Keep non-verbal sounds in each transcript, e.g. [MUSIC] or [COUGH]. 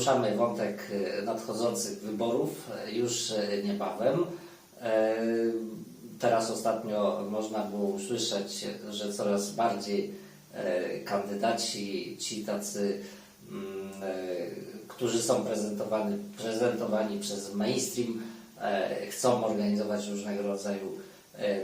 poruszamy wątek e, nadchodzących wyborów e, już e, niebawem. Teraz ostatnio można było usłyszeć, że coraz bardziej kandydaci, ci tacy, mm, którzy są prezentowani, prezentowani przez mainstream, chcą organizować różnego rodzaju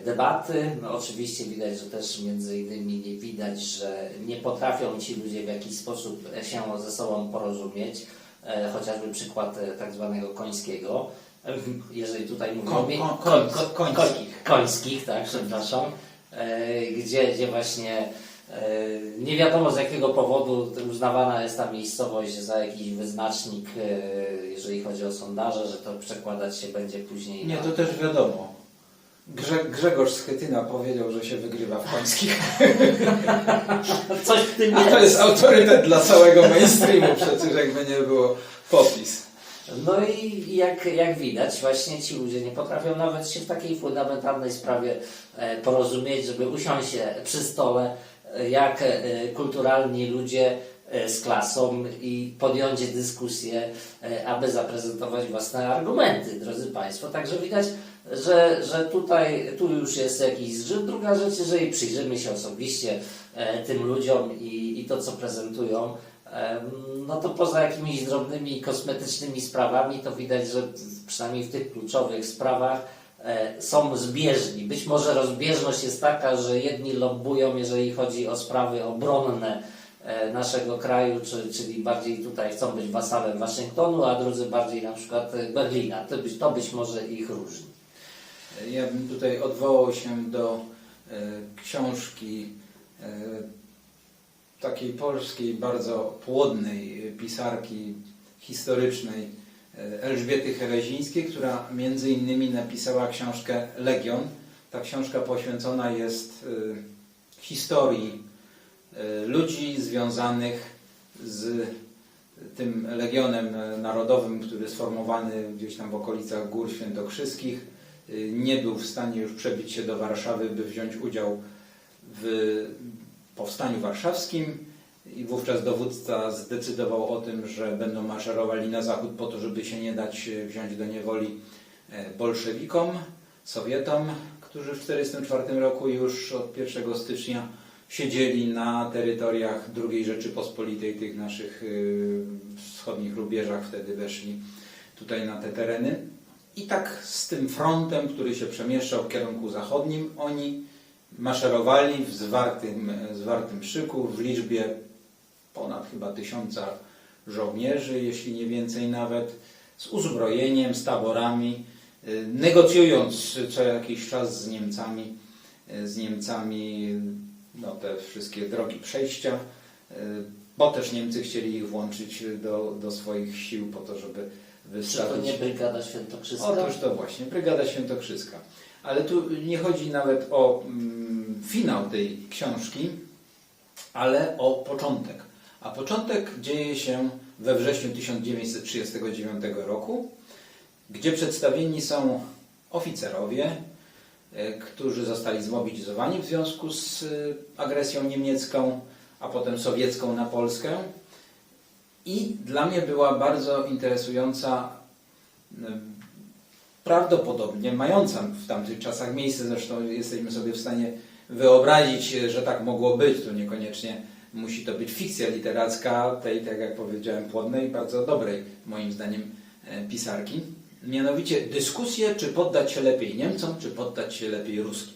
debaty. No, oczywiście widać, że też między innymi nie widać, że nie potrafią ci ludzie w jakiś sposób się ze sobą porozumieć. E, Chociażby przykład e, tak zwanego końskiego. E, Jeżeli tutaj mówimy Koń- o mie- koń- koń- koń- koń- końskich. końskich, tak, przepraszam, gdzie, gdzie właśnie nie wiadomo z jakiego powodu uznawana jest ta miejscowość za jakiś wyznacznik, jeżeli chodzi o sondaże, że to przekładać się będzie później Nie, na... to też wiadomo. Grze, Grzegorz Schetyna powiedział, że się wygrywa w końskich. Coś w tym A to jest autorytet dla całego mainstreamu, przecież jakby nie było popis. No i jak, jak widać, właśnie ci ludzie nie potrafią nawet się w takiej fundamentalnej sprawie e, porozumieć, żeby usiąść się przy stole e, jak e, kulturalni ludzie z klasą i podjąć dyskusję, aby zaprezentować własne argumenty, drodzy Państwo. Także widać, że, że tutaj tu już jest jakiś zgrzyt. Druga rzecz, jeżeli przyjrzymy się osobiście e, tym ludziom i, i to, co prezentują, No to poza jakimiś drobnymi kosmetycznymi sprawami, to widać, że przynajmniej w tych kluczowych sprawach e, są zbieżni. Być może rozbieżność jest taka, że jedni lobbują, jeżeli chodzi o sprawy obronne e, naszego kraju, czy, czyli bardziej tutaj chcą być wasalem Waszyngtonu, a drudzy bardziej na przykład Berlina. To być, to być może ich różni. Ja bym tutaj odwołał się do e, książki e, takiej polskiej, bardzo płodnej pisarki historycznej e, Elżbiety Herezińskiej, która między innymi napisała książkę Legion. Ta książka poświęcona jest e, historii e, ludzi związanych z tym Legionem Narodowym, który sformowany gdzieś tam w okolicach Gór Świętokrzyskich nie był w stanie już przebić się do Warszawy, by wziąć udział w powstaniu warszawskim i wówczas dowódca zdecydował o tym, że będą maszerowali na zachód po to, żeby się nie dać e, wziąć do niewoli e, bolszewikom, Sowietom, którzy w 1944 roku już od 1 stycznia siedzieli na terytoriach II Rzeczypospolitej, tych naszych y, wschodnich rubieżach, wtedy weszli tutaj na te tereny. I tak z tym frontem, który się przemieszczał w kierunku zachodnim, oni maszerowali w zwartym, zwartym szyku w liczbie ponad chyba tysiąca żołnierzy, jeśli nie więcej nawet, z uzbrojeniem, z taborami, y, negocjując co jakiś czas z Niemcami, y, z Niemcami no, te wszystkie drogi przejścia, y, bo też Niemcy chcieli ich włączyć do, do swoich sił po to, żeby Czy to nie Brygada Świętokrzyska? Otóż to właśnie, Brygada Świętokrzyska. Ale tu nie chodzi nawet o mm, finał tej książki, ale o początek. A początek dzieje się we wrześniu 1939 roku, gdzie przedstawieni są oficerowie, e, którzy zostali zmobilizowani w związku z e, agresją niemiecką, a potem sowiecką na Polskę. I dla mnie była bardzo interesująca e, prawdopodobnie mająca w tamtych czasach miejsce, zresztą jesteśmy sobie w stanie wyobrazić, że tak mogło być, to niekoniecznie musi to być fikcja literacka tej, tak jak powiedziałem, płodnej, bardzo dobrej, moim zdaniem, e, pisarki. Mianowicie dyskusję, czy poddać się lepiej Niemcom, czy poddać się lepiej Ruskim.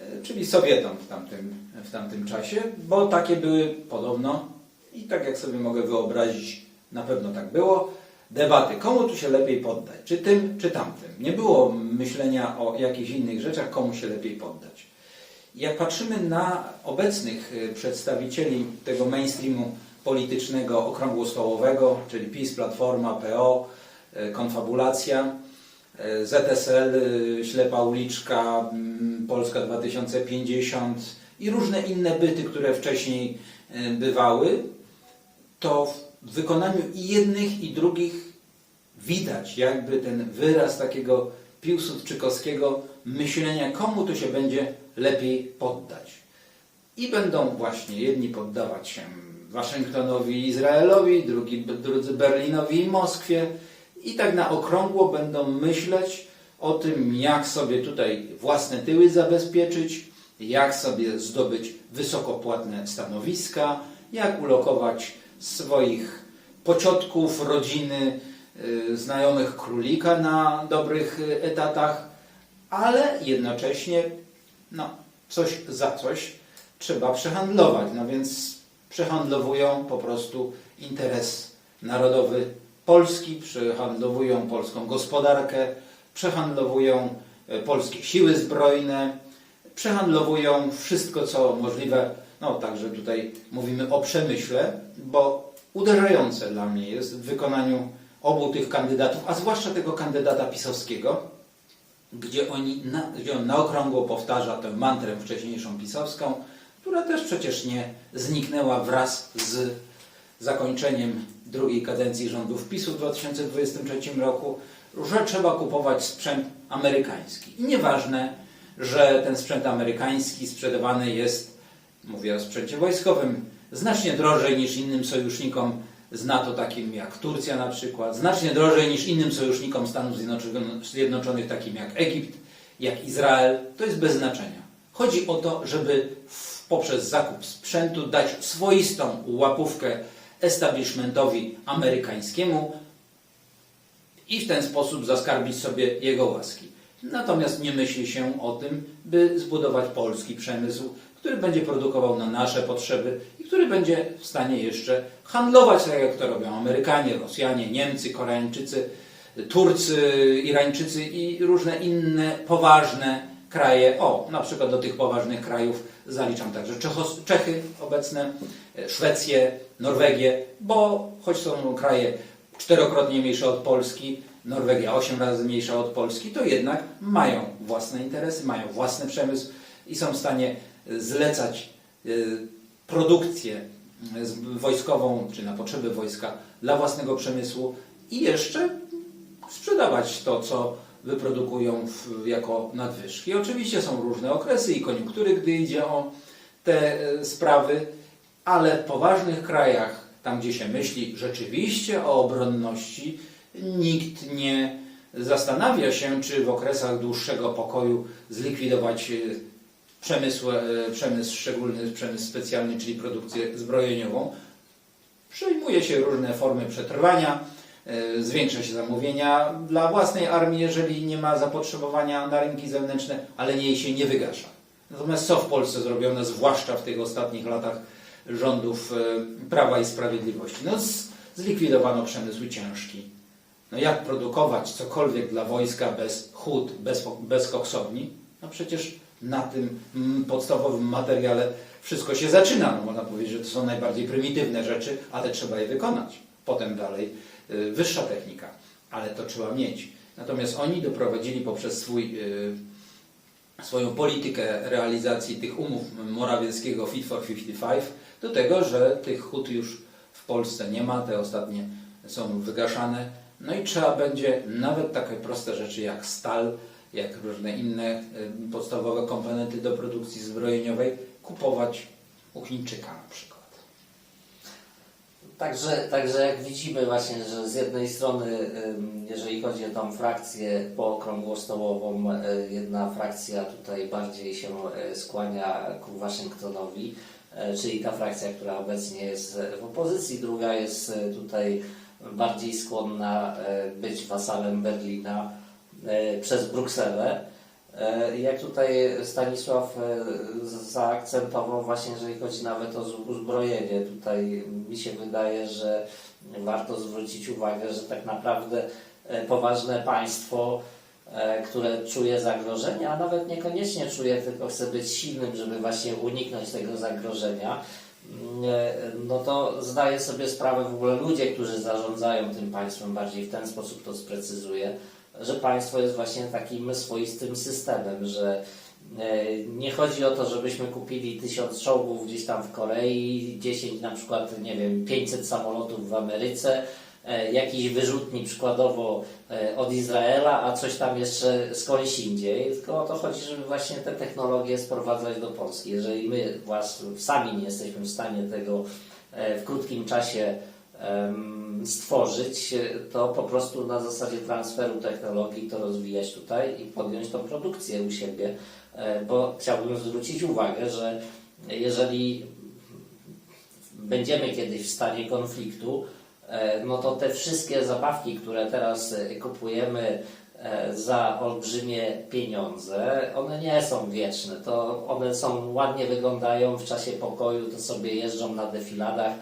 E, Czyli Sowietom w tamtym, w tamtym czasie, bo takie były podobno i tak jak sobie mogę wyobrazić, na pewno tak było, debaty, komu tu się lepiej poddać, czy tym, czy tamtym. Nie było myślenia o jakichś innych rzeczach, komu się lepiej poddać. Jak patrzymy na obecnych y, przedstawicieli tego mainstreamu politycznego, okrągłostołowego, czyli PiS, Platforma, PO, y, Konfabulacja, y, ZSL, Ślepa Uliczka, mm, Polska 2050 i różne inne byty, które wcześniej bywały, to w wykonaniu i jednych, i drugich widać jakby ten wyraz takiego piłsudczykowskiego myślenia, komu tu się będzie lepiej poddać. I będą właśnie jedni poddawać się Waszyngtonowi i Izraelowi, drugi, drudzy Berlinowi i Moskwie. I tak na okrągło będą myśleć o tym, jak sobie tutaj własne tyły zabezpieczyć, jak sobie zdobyć wysokopłatne stanowiska, jak ulokować swoich pociotków, rodziny, y, znajomych królika na dobrych y, etatach, ale jednocześnie no, coś za coś trzeba przehandlować. No więc przehandlowują po prostu interes narodowy Polski, przehandlowują polską gospodarkę, przehandlowują e, polskie siły zbrojne, przehandlowują wszystko, co możliwe. No także tutaj mówimy o przemyśle, bo uderzające dla mnie jest w wykonaniu obu tych kandydatów, a zwłaszcza tego kandydata pisowskiego, gdzie, oni na, gdzie on na okrągło powtarza tę mantrę wcześniejszą pisowską, która też przecież nie zniknęła wraz z zakończeniem drugiej kadencji rządów PiSu w 2023 roku, że trzeba kupować sprzęt amerykański. I nieważne, że ten sprzęt amerykański sprzedawany jest, mówię o sprzęcie wojskowym, znacznie drożej niż innym sojusznikom z NATO, takim jak Turcja na przykład, znacznie drożej niż innym sojusznikom Stanów Zjednoczonych, takim jak Egipt, jak Izrael, to jest bez znaczenia. Chodzi o to, żeby poprzez zakup sprzętu dać swoistą łapówkę establishmentowi amerykańskiemu i w ten sposób zaskarbić sobie jego łaski. Natomiast nie myśli się o tym, by zbudować polski przemysł, który będzie produkował na nasze potrzeby i który będzie w stanie jeszcze handlować tak jak to robią Amerykanie, Rosjanie, Niemcy, Koreańczycy, Turcy, Irańczycy i różne inne poważne kraje. O, na przykład do tych poważnych krajów zaliczam także Czechos, Czechy obecne, e, Szwecję, Norwegię, bo choć są kraje czterokrotnie mniejsze od Polski, Norwegia osiem razy mniejsza od Polski, to jednak mają własne interesy, mają własny przemysł i są w stanie zlecać e, produkcję e, wojskową czy na potrzeby wojska dla własnego przemysłu i jeszcze sprzedawać to, co wyprodukują w, jako nadwyżki. Oczywiście są różne okresy i koniunktury, gdy idzie o te e, sprawy, ale w poważnych krajach, tam gdzie się myśli rzeczywiście o obronności, nikt nie zastanawia się, czy w okresach dłuższego pokoju zlikwidować przemysł, e, przemysł szczególny, przemysł specjalny, czyli produkcję zbrojeniową. Przyjmuje się różne formy przetrwania, e, zwiększa się zamówienia dla własnej armii, jeżeli nie ma zapotrzebowania na rynki zewnętrzne, ale jej się nie wygasza. Natomiast co w Polsce zrobiono, zwłaszcza w tych ostatnich latach rządów e, Prawa i Sprawiedliwości? No, zlikwidowano przemysł ciężki. No jak produkować cokolwiek dla wojska bez hut, bez, bez koksowni? No przecież na tym mm, podstawowym materiale wszystko się zaczyna. No można powiedzieć, że to są najbardziej prymitywne rzeczy, ale trzeba je wykonać. Potem dalej y, wyższa technika, ale to trzeba mieć. Natomiast oni doprowadzili poprzez swój, y, swoją politykę realizacji tych umów Morawieckiego Fit for 55 do tego, że tych hut już w Polsce nie ma, te ostatnie są wygaszane. No i trzeba będzie nawet takie proste rzeczy jak stal, jak różne inne y, podstawowe komponenty do produkcji zbrojeniowej kupować u Chińczyka na przykład. Także, także jak widzimy właśnie, że z jednej strony, jeżeli chodzi o tą frakcję pookrągłostołową, y, jedna frakcja tutaj bardziej się y, skłania ku Waszyngtonowi, czyli ta frakcja, która obecnie jest w opozycji, druga jest tutaj bardziej skłonna być wasalem Berlina przez Brukselę. E, Jak tutaj Stanisław e, zaakcentował właśnie, jeżeli chodzi nawet o uzbrojenie, tutaj mi się wydaje, że warto zwrócić uwagę, że tak naprawdę e, poważne państwo, e, które czuje zagrożenie, a nawet niekoniecznie czuje, tylko chce być silnym, żeby właśnie uniknąć tego zagrożenia, mm, e, no to zdaje sobie sprawę w ogóle ludzie, którzy zarządzają tym państwem, bardziej w ten sposób to sprecyzuję, że państwo jest właśnie takim swoistym systemem, że e, nie chodzi o to, żebyśmy kupili tysiąc czołgów gdzieś tam w Korei, 10 na przykład, nie wiem, 500 samolotów w Ameryce, e, jakiś wyrzutni przykładowo e, od Izraela, a coś tam jeszcze skądś indziej, tylko o to chodzi, żeby właśnie te technologie sprowadzać do Polski. Jeżeli my włas, sami nie jesteśmy w stanie tego w krótkim czasie em, stworzyć, e, to po prostu na zasadzie transferu technologii to rozwijać tutaj i podjąć tą produkcję u siebie, e, bo chciałbym zwrócić uwagę, że jeżeli będziemy kiedyś w stanie konfliktu, e, no to te wszystkie zabawki, które teraz kupujemy za olbrzymie pieniądze, one nie są wieczne. To one są ładnie wyglądają w czasie pokoju, to sobie jeżdżą na defiladach.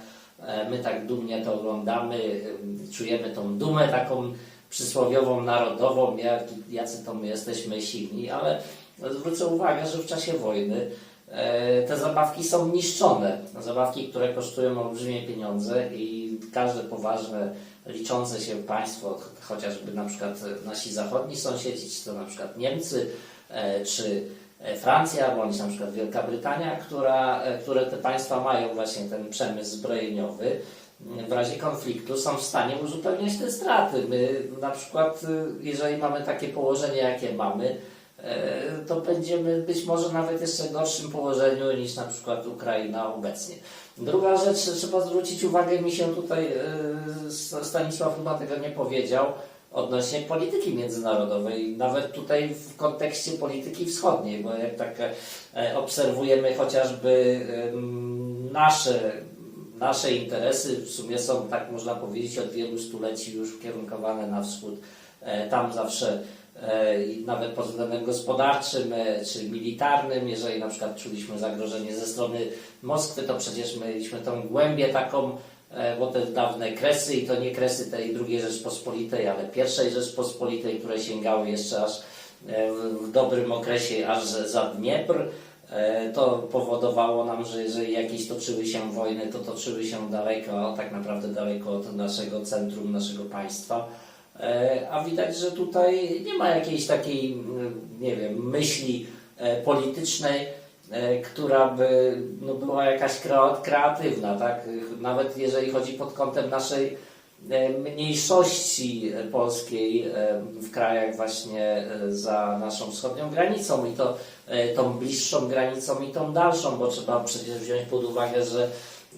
E, My tak dumnie to oglądamy, ym, czujemy tą dumę taką przysłowiową, narodową, jak, jacy to my jesteśmy silni, ale zwrócę uwagę, że w czasie wojny e, te zabawki są niszczone. Zabawki, które kosztują olbrzymie pieniądze i każde poważne, liczące się państwo, ch- chociażby na przykład nasi zachodni sąsiedzi, czy to na przykład Niemcy, e, czy Francja, bądź na przykład Wielka Brytania, która, e, które te państwa mają właśnie ten przemysł zbrojeniowy, w razie konfliktu są w stanie uzupełniać te straty. My na przykład, y, jeżeli mamy takie położenie, jakie mamy, e, to będziemy być może nawet jeszcze gorszym położeniu niż na przykład Ukraina obecnie. Druga rzecz, trzeba zwrócić uwagę, mi się tutaj e, Stanisław chyba tego nie powiedział, odnośnie polityki międzynarodowej, nawet tutaj w kontekście polityki wschodniej, bo jak tak e, obserwujemy chociażby nasze, nasze interesy, w sumie są, tak można powiedzieć, od wielu stuleci już ukierunkowane na wschód. E, Tam zawsze e, nawet pod względem gospodarczym czy militarnym, jeżeli na przykład czuliśmy zagrożenie ze strony Moskwy, to przecież mieliśmy tą głębię taką, bo te dawne kresy i to nie kresy tej II Rzeczpospolitej, ale pierwszej Rzeczpospolitej, które sięgały jeszcze aż e, w- dobrym okresie aż za Dniepr. E, To powodowało nam, że jeżeli jakieś toczyły się wojny, to toczyły się daleko, tak naprawdę daleko od naszego centrum, naszego państwa. E, A widać, że tutaj nie ma jakiejś takiej, mm, nie wiem, myśli e, politycznej, e, która by no, była jakaś kreatywna, tak? Nawet jeżeli chodzi pod kątem naszej e, mniejszości e, polskiej e, w krajach właśnie e, za naszą wschodnią granicą i to e, tą bliższą granicą i tą dalszą, bo trzeba przecież wziąć pod uwagę, że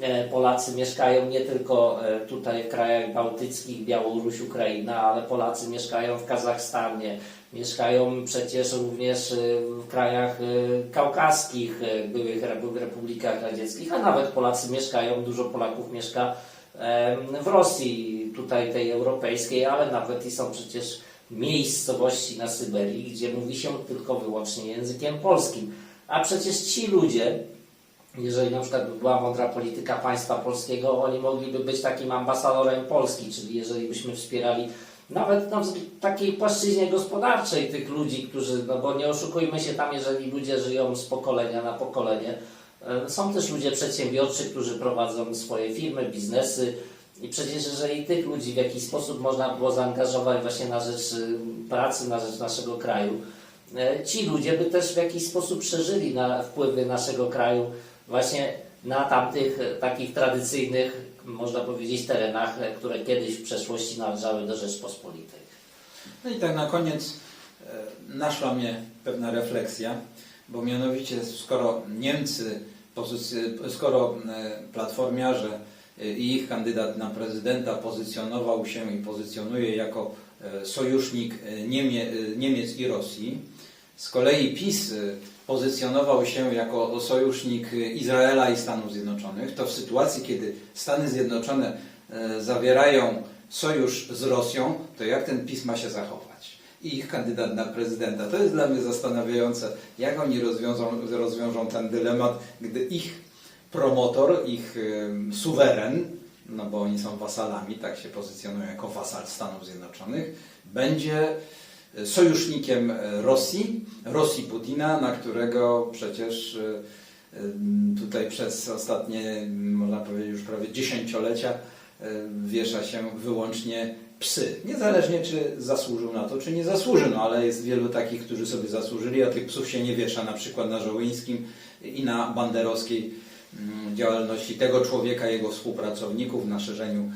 e, Polacy mieszkają nie tylko e, tutaj w krajach bałtyckich, Białoruś, Ukraina, ale Polacy mieszkają w Kazachstanie, mieszkają przecież również e, w krajach e, kaukaskich, e, byłych repu- republikach radzieckich, a nawet Polacy mieszkają, dużo Polaków mieszka w Rosji, tutaj tej europejskiej, ale nawet i są przecież miejscowości na Syberii, gdzie mówi się tylko wyłącznie językiem polskim. A przecież ci ludzie, jeżeli na przykład by była mądra polityka państwa polskiego, oni mogliby być takim ambasadorem Polski, czyli jeżeli byśmy wspierali nawet na wzg- takiej płaszczyźnie gospodarczej tych ludzi, którzy, no bo nie oszukujmy się tam, jeżeli ludzie żyją z pokolenia na pokolenie, e, są też ludzie przedsiębiorczy, którzy prowadzą swoje firmy, biznesy i przecież jeżeli tych ludzi w jakiś sposób można było zaangażować właśnie na rzecz y, pracy, na rzecz naszego kraju, e, ci ludzie by też w jakiś sposób przeżyli na wpływy naszego kraju właśnie na tamtych e, takich tradycyjnych, można powiedzieć, terenach, e, które kiedyś w przeszłości należały do Rzeczpospolitej. No i tak na koniec e, naszła mnie pewna refleksja, bo mianowicie skoro Niemcy, skoro platformiarze i ich kandydat na prezydenta pozycjonował się i pozycjonuje jako sojusznik Niemie, Niemiec i Rosji, z kolei PiS e, pozycjonował się jako sojusznik Izraela i Stanów Zjednoczonych, to w sytuacji, kiedy Stany Zjednoczone e, zawierają sojusz z Rosją, to jak ten PiS ma się zachować? I ich kandydat na prezydenta. To jest dla mnie zastanawiające, jak oni rozwiążą, rozwiążą ten dylemat, gdy ich promotor, ich em, suweren, no bo oni są wasalami, tak się pozycjonują jako wasal Stanów Zjednoczonych, będzie sojusznikiem Rosji, Rosji Putina, na którego przecież tutaj przez ostatnie, można powiedzieć już prawie dziesięciolecia wiesza się wyłącznie psy. Niezależnie czy zasłużył na to, czy nie zasłużył, no ale jest wielu takich, którzy sobie zasłużyli, a tych psów się nie wiesza, na przykład na Żołyńskim i na banderowskiej mm, działalności tego człowieka, jego współpracowników na szerzeniu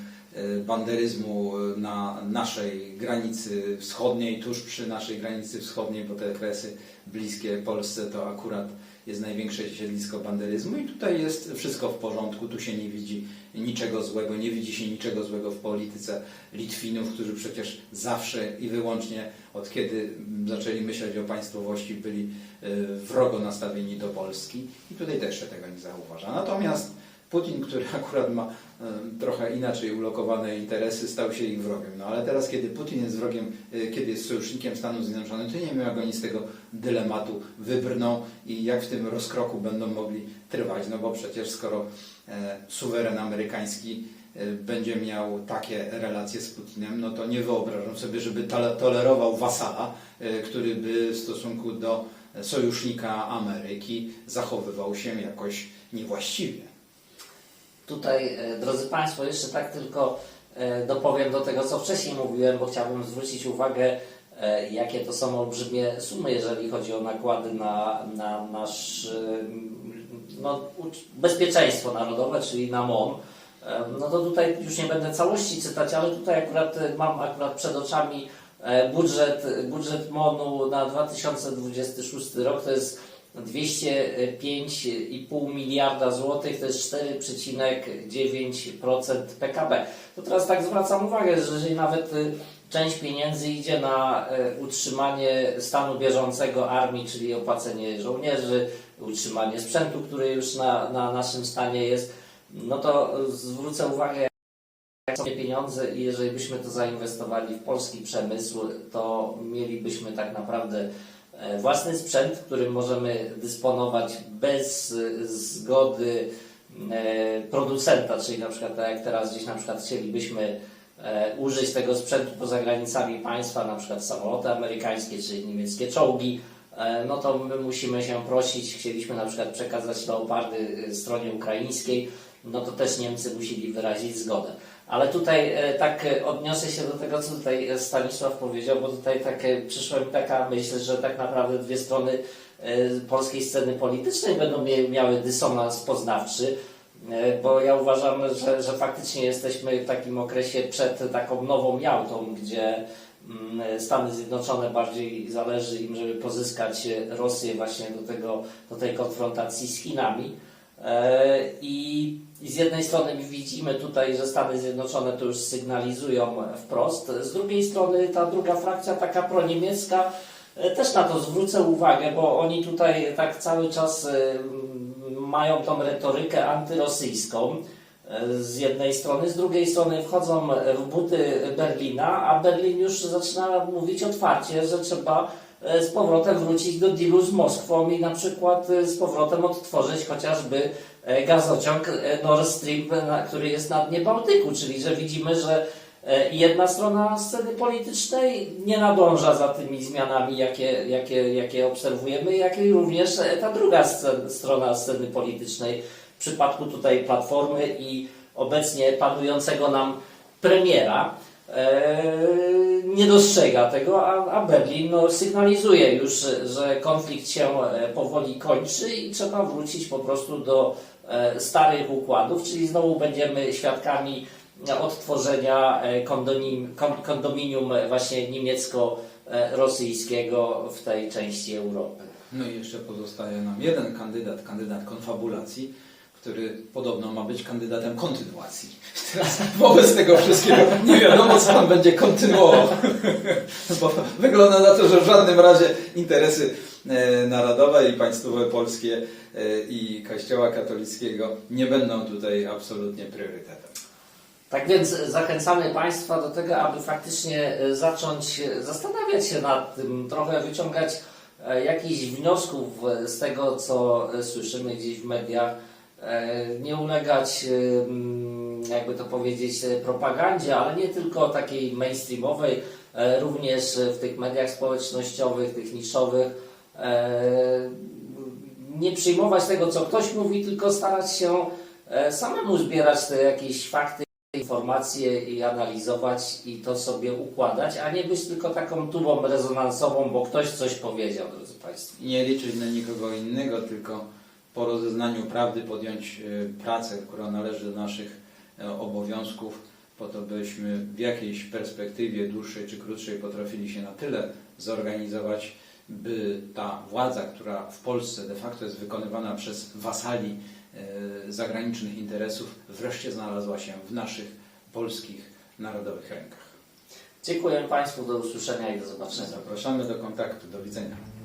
banderyzmu e, na naszej granicy wschodniej, tuż przy naszej granicy wschodniej, bo te kresy bliskie Polsce to akurat jest największe siedlisko banderyzmu i tutaj jest wszystko w porządku, tu się nie widzi niczego złego, nie widzi się niczego złego w polityce Litwinów, którzy przecież zawsze i wyłącznie od kiedy zaczęli myśleć o państwowości byli y, wrogo nastawieni do Polski i tutaj też się tego nie zauważa. Natomiast Putin, który [LAUGHS] akurat ma trochę inaczej ulokowane interesy, stał się ich wrogiem. No ale teraz, kiedy Putin jest wrogiem, y, kiedy jest sojusznikiem Stanów Zjednoczonych, to nie wiem, jak oni z tego dylematu wybrną i jak w tym rozkroku będą mogli trwać. No bo przecież skoro e, suweren amerykański e, będzie miał takie relacje z Putinem, no to nie wyobrażam sobie, żeby tole- tolerował wasala, e, który by w stosunku do sojusznika Ameryki zachowywał się jakoś niewłaściwie. Tutaj, e, drodzy Państwo, jeszcze tak tylko e, dopowiem do tego, co wcześniej mówiłem, bo chciałbym zwrócić uwagę, e, jakie to są olbrzymie sumy, jeżeli chodzi o nakłady na, na nasz no, bezpieczeństwo narodowe, czyli na MON. No to tutaj już nie będę całości czytać, ale tutaj akurat mam akurat przed oczami budżet, budżet MON-u na 2026 rok. To jest 205,5 miliarda złotych, to jest 4,9% PKB. To teraz tak zwracam uwagę, że jeżeli nawet y, część pieniędzy idzie na y, utrzymanie stanu bieżącego armii, czyli opłacenie żołnierzy, utrzymanie sprzętu, który już na, na naszym stanie jest, no to zwrócę uwagę, jak są pieniądze i jeżeli byśmy to zainwestowali w polski przemysł, to mielibyśmy tak naprawdę własny sprzęt, którym możemy dysponować bez e, zgody e, producenta, czyli na przykład tak jak teraz gdzieś na przykład chcielibyśmy e, użyć tego sprzętu poza granicami państwa, na przykład samoloty amerykańskie czy niemieckie czołgi, e, no to my musimy się prosić, chcieliśmy na przykład przekazać leopardy e, stronie ukraińskiej, no to też Niemcy musieli wyrazić zgodę. Ale tutaj e, tak e, odniosę się do tego, co tutaj Stanisław powiedział, bo tutaj tak e, przyszła mi taka myśl, że tak naprawdę dwie strony polskiej sceny politycznej będą miały dysonans poznawczy, bo ja uważam, że, że faktycznie jesteśmy w takim okresie przed taką nową Jałtą, gdzie mm, Stany Zjednoczone bardziej zależy im, żeby pozyskać Rosję właśnie do, tego, do tej konfrontacji z Chinami. E, I, z jednej strony widzimy tutaj, że Stany Zjednoczone to już sygnalizują wprost, z drugiej strony ta druga frakcja, taka proniemiecka, e, też na to zwrócę uwagę, bo oni tutaj tak cały czas e, mają tą retorykę antyrosyjską z jednej strony, z drugiej strony wchodzą w buty Berlina, a Berlin już zaczyna mówić otwarcie, że trzeba z powrotem wrócić do dealu z Moskwą i na przykład e, z powrotem odtworzyć chociażby e, gazociąg e, Nord Stream, który jest na dnie Bałtyku, czyli że widzimy, że e, jedna strona sceny politycznej nie nadąża za tymi zmianami, jakie, jakie, jakie obserwujemy, jak i również e, ta druga scen, strona sceny politycznej. W przypadku tutaj Platformy i obecnie panującego nam premiera. E, nie dostrzega tego, a, a Berlin no, sygnalizuje już, że konflikt się e, powoli kończy i trzeba wrócić po prostu do e, starych układów, czyli znowu będziemy świadkami odtworzenia e, kondominium właśnie niemiecko-rosyjskiego w tej części Europy. No i jeszcze pozostaje nam jeden kandydat, kandydat konfabulacji, który podobno ma być kandydatem kontynuacji. [LAUGHS] Teraz wobec tego wszystkiego nie wiadomo, co on będzie kontynuował. [LAUGHS] Bo wygląda na to, że w żadnym razie interesy e, narodowe i państwowe polskie e, i Kościoła katolickiego nie będą tutaj absolutnie priorytetem. Tak więc zachęcamy Państwa do tego, aby faktycznie e, zacząć zastanawiać się nad tym, trochę wyciągać jakichś wniosków z tego, co słyszymy gdzieś w mediach, nie ulegać, e, mm, jakby to powiedzieć, e, propagandzie, ale nie tylko takiej mainstreamowej, e, również w tych mediach społecznościowych, tych niszowych. e, Nie przyjmować tego, co ktoś mówi, tylko starać się e, samemu zbierać te jakieś fakty informacje i analizować i to sobie układać, a nie być tylko taką tubą rezonansową, bo ktoś coś powiedział, drodzy Państwo. Nie liczyć na nikogo innego, tylko po rozeznaniu prawdy podjąć e, pracę, która należy do naszych e, obowiązków, po to byśmy w jakiejś perspektywie dłuższej czy krótszej potrafili się na tyle zorganizować, by ta władza, która w Polsce de facto jest wykonywana przez wasali e, zagranicznych interesów, wreszcie znalazła się w naszych polskich narodowych rękach. Dziękuję Państwu, do usłyszenia i do zobaczenia. Zapraszamy do kontaktu. Do widzenia.